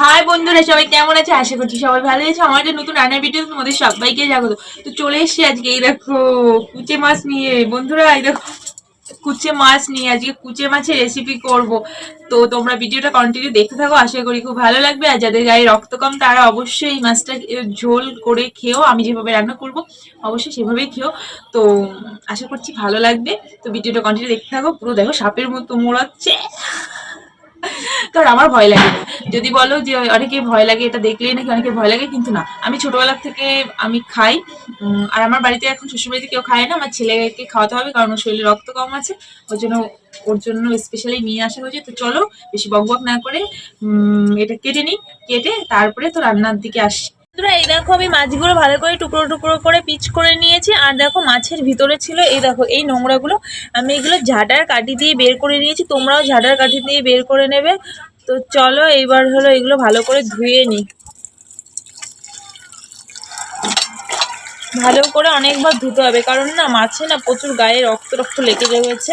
High বন্ধুরা, সবাই কেমন আছে? আশা করছি সবাই ভালো আছে। আমার একটা নতুন রান্নার ভিডিও তোমাদের সবাইকে স্বাগত। তো চলে এসেছি আজকে, এই দেখো, কুচে মাছ নিয়ে। বন্ধুরা, এই দেখো, কুচে মাছ নিয়ে আজকে কুচে মাছের রেসিপি করব। তো তোমরা ভিডিওটা কন্টিনিউ দেখতে থাকো, আশা করি খুব ভালো লাগবে। আর যাদের গায়ে রক্ত কম, তারা অবশ্যই এই মাছটা ঝোল করে খেও। আমি যেভাবে রান্না করব, অবশ্যই সেভাবেই খেও। তো আশা করছি ভালো লাগবে। তো ভিডিওটা কন্টিনিউ দেখতে থাকো। পুরো দেখো, সাপের মতো মোড়াচ্ছে। কারণ আমার ভয় লাগে না। যদি বলো যে অনেকে ভয় লাগে এটা দেখলেই নাকি অনেকে ভয় লাগে, কিন্তু না। আমি ছোটবেলা থেকে আমি খাই আর আমার বাড়িতে এখন শ্বশুরবাড়িতে কেউ খায় না, আমার ছেলেকে খাওয়াতে হবে কারণ ওর শরীরে রক্ত কম আছে, ওর জন্য ওর জন্য স্পেশালি নিয়ে আসা হয়েছে। তো চলো, বেশি বক বক না করে এটা কেটে নিই, কেটে তারপরে তো রান্নার দিকে আসি। এই দেখো আমি মাছগুলো ভালো করে টুকরো টুকরো করে পিচ করে নিয়েছি, আর দেখো মাছের ভিতরে ছিল এই দেখো, এই নোংরাগুলো। আমি এগুলো ঝাঁটার কাঠি দিয়ে বের করে নিয়েছি, তোমরাও ঝাঁটার কাঠি দিয়ে বের করে নেবে। তো চলো এইবার হলো এগুলো ভালো করে ধুয়ে নিই ভালো করে অনেকবার ধুতে হবে, কারণ না মাছে না প্রচুর গায়ে রক্ত রক্ত লেগে রয়েছে।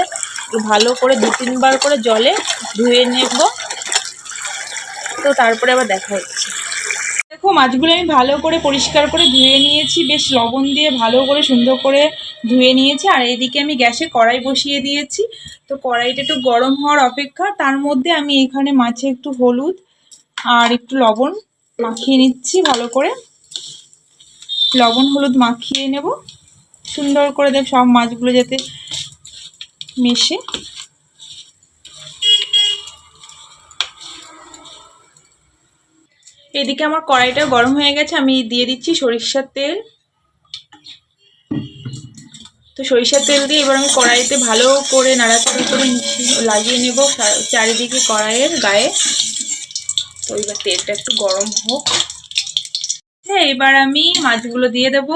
ভালো করে দু তিনবার করে জলে ধুয়ে নেব। তো তারপরে আবার দেখা হচ্ছে। মাছগুলো আমি ভালো করে পরিষ্কার করে ধুয়ে নিয়েছি, বেশ লবণ দিয়ে ভালো করে সুন্দর করে ধুয়ে নিয়েছি। আর এদিকে আমি গ্যাসে কড়াই বসিয়ে দিয়েছি। তো কড়াইটা একটু গরম হওয়ার অপেক্ষা, তার মধ্যে আমি এখানে মাছে একটু হলুদ আর একটু লবণ মাখিয়ে নিচ্ছি ভালো করে। লবণ হলুদ মাখিয়ে নেব। সুন্দর করে দেব সব মাছগুলো যাতে মেশে। এদিকে আমার কড়াইটা গরম হয়ে গেছে, আমি দিয়ে দিচ্ছি সরিষার তেল। তো সরিষার তেল দিয়ে এবার আমি কড়াইতে ভালো করে নাড়াচাড়া করে লাগিয়ে নেব চারিদিকে কড়াইয়ের গায়ে। তো এবার তেলটা একটু গরম হোক। হ্যাঁ এবার আমি মাছগুলো দিয়ে দেব।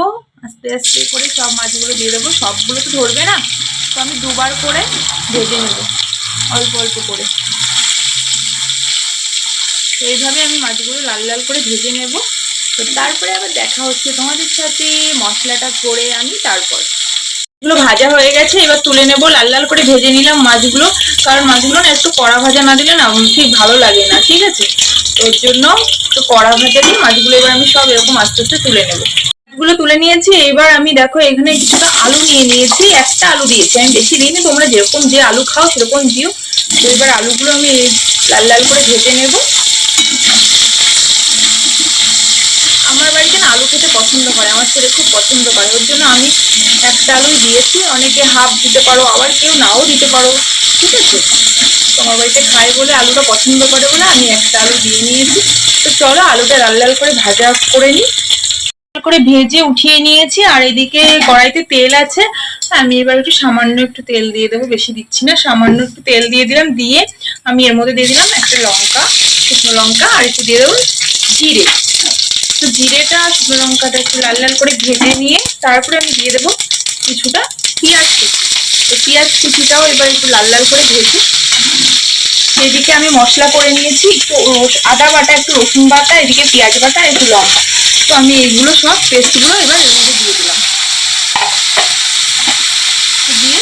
আস্তে আস্তে করে সব মাছগুলো দিয়ে দেবো। সবগুলো তো ধরবে না। তো আমি দুবার করে ভেজে নেব, অল্প অল্প করে। তো এইভাবে আমি মাছগুলো লাল লাল করে ভেজে নেব। তো তারপরে আবার দেখা হচ্ছে তোমাদের সাথে মশলাটা করে আমি তারপর। এগুলো ভাজা হয়ে গেছে, এবার তুলে নেব, লাল লাল করে ভেজে নিলাম মাছগুলো। কারণ মাছগুলো না একটু কড়া ভাজা না দিলে না ঠিক ভালো লাগে না, ঠিক আছে? ওর জন্য তো কড়া ভাজা দিয়ে মাছগুলো এবার আমি সব এরকম আস্তে আস্তে তুলে নেব। মাছগুলো তুলে নিয়েছি, এবার আমি দেখো এখানে কিছুটা আলু নিয়ে নিয়েছি, একটা আলু দিয়েছি। আমি বেশি দিইনি, তোমরা যেরকম যে আলু খাও সেরকম দিও। তো এবার আলুগুলো আমি লাল লাল করে ভেজে নেব। আমার বাড়িতে না আলু খেতে পছন্দ করে, আমার ছেলে খুব পছন্দ করে। ওর জন্য আমি একটা আলুই দিয়েছি, অনেকে হাফ দিতে পারো, আবার কেউ নাও দিতে পারো। ঠিক আছে? তোমার বাড়িতে খায় বলে আলুটা পছন্দ করে বলে আমি একটা আলু দিয়ে নিয়েছি। তো চলো আলুটা লাল লাল করে ভাজা করে নিই। করে ভেজে উঠিয়ে নিয়েছি, আর এদিকে কড়াইতে তেল আছে। আমি এবার একটু সামান্য একটু তেল দিয়ে দেবো, বেশি দিচ্ছি না, সামান্য একটু তেল দিয়ে দিলাম, দিয়ে আমি এর মধ্যে দিয়ে দিলাম একটা লঙ্কা, শুকনো লঙ্কা, আর একটু দিয়ে দেবো জিরে। জিরেটা, শুকনো লঙ্কাটা একটু লাল লাল করে ভেজে নিয়ে তারপরে আমি দিয়ে দেবো কিছুটা পেঁয়াজ কুচি। তো পেঁয়াজ কুচিটাও এবার একটু লাল লাল করে ভেজে এদিকে আমি মশলা করে নিয়েছি, একটু আদা বাটা, একটু রসুন বাটা, এদিকে পেঁয়াজ বাটা, একটু লঙ্কা। তো আমি এইগুলো সব পেস্টগুলো এবার এর মধ্যে দিয়ে দিলাম। দিয়ে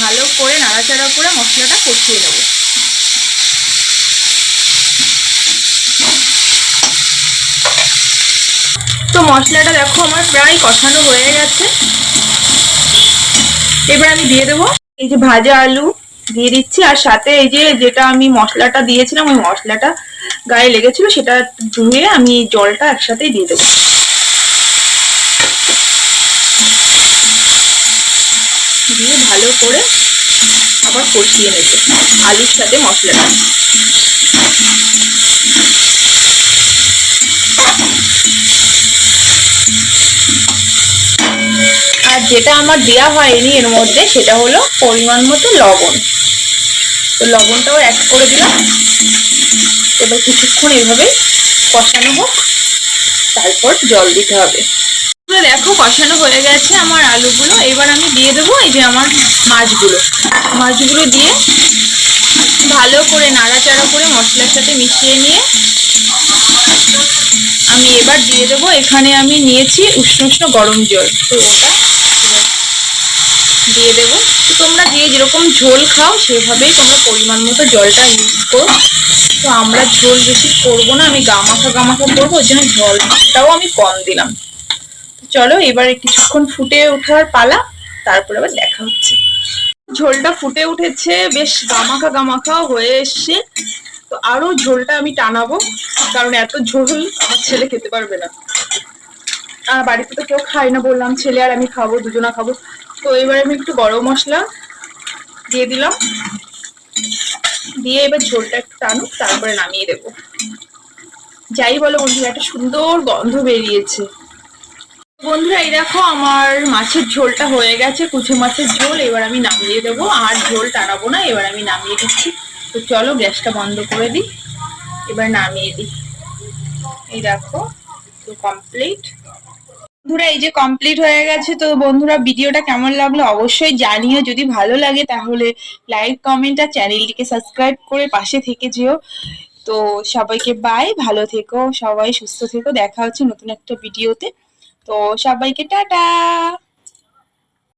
ভালো করে নাড়াচাড়া করে মশলাটা কষিয়ে নেব। তো মশলাটা দেখো আমার প্রায় কষানো হয়ে গেছে। এবার আমি দিয়ে দেবো এই যে ভাজা আলু দিয়ে দিচ্ছি, আর সাথে এই যে যেটা আমি মশলাটা দিয়েছিলাম, ওই মশলাটা গায়ে লেগেছিল, সেটা ধুয়ে আমি জলটা একসাথেই দিয়ে দেবো। দিয়ে ভালো করে আবার কষিয়ে নেবে আলুর সাথে মশলাটা। যেটা আমার দেয়া হয়নি এর মধ্যে, সেটা হলো পরিমাণ মতো লবণ। তো লবণটাও অ্যাড করে দিলাম। এবার কিছুক্ষণ এইভাবে কষানো হোক, তারপর জল দিতে হবে। দেখো, কষানো হয়ে গেছে আমার আলুগুলো। এবার আমি দিয়ে দেবো এই যে আমার মাছগুলো। মাছগুলো দিয়ে ভালো করে নাড়াচাড়া করে মশলার সাথে মিশিয়ে নিয়ে আমি এবার দিয়ে দেবো। এখানে আমি নিয়েছি উষ্ণ উষ্ণ গরম জল। তো ওটা দিয়ে দেবো। তো তোমরা যে যেরকম ঝোল খাও, সেভাবেই তোমরা পরিমাণ মতো জলটা ইউজ করো। তো আমরা ঝোল বেশি করব না, আমি গামাখা গামাখা করব ওই জন্য জলটাও আমি কম দিলাম। চলো, এবারে কিছুক্ষণ ফুটে ওঠার পালা, তারপরে আবার দেখা হচ্ছে। ঝোলটা ফুটে উঠেছে, বেশ গামাখা গামাখা হয়ে এসছে। তো আরও ঝোলটা আমি টানাবো, কারণ এত ঝোল আমার ছেলে খেতে পারবে না। আর বাড়িতে তো কেউ খায় না বললাম, ছেলে আর আমি খাব, দুজনা খাব। তো এবার আমি একটু গরম মশলা দিয়ে দিলাম। দিয়ে এবার ঝোলটা একটু টানুক, তারপরে নামিয়ে দেবো। যাই বলো বন্ধুরা, একটা সুন্দর গন্ধ বেরিয়েছে। বন্ধুরা, এই দেখো আমার মাছের ঝোলটা হয়ে গেছে, কুচু মাছের ঝোল, এবার আমি নামিয়ে দেবো। আর ঝোল টানাবো না, এবার আমি নামিয়ে দিচ্ছি। তো চলো, গ্যাসটা বন্ধ করে দিই। এবার নামিয়ে দিই। এই দেখো, তো কমপ্লিট বন্ধুরা, এই যে কমপ্লিট হয়ে গেছে, তো বন্ধুরা, ভিডিওটা কেমন লাগল অবশ্যই জানিও। যদি ভালো লাগে, তাহলে লাইক কমেন্ট আর চ্যানেলটিকে সাবস্ক্রাইব করে পাশে থেকে যেও। তো সবাইকে বাই ভালো থেকো, সবাই সুস্থ থেকো। দেখা হচ্ছে নতুন একটা ভিডিওতে। তো সবাইকে টাটা!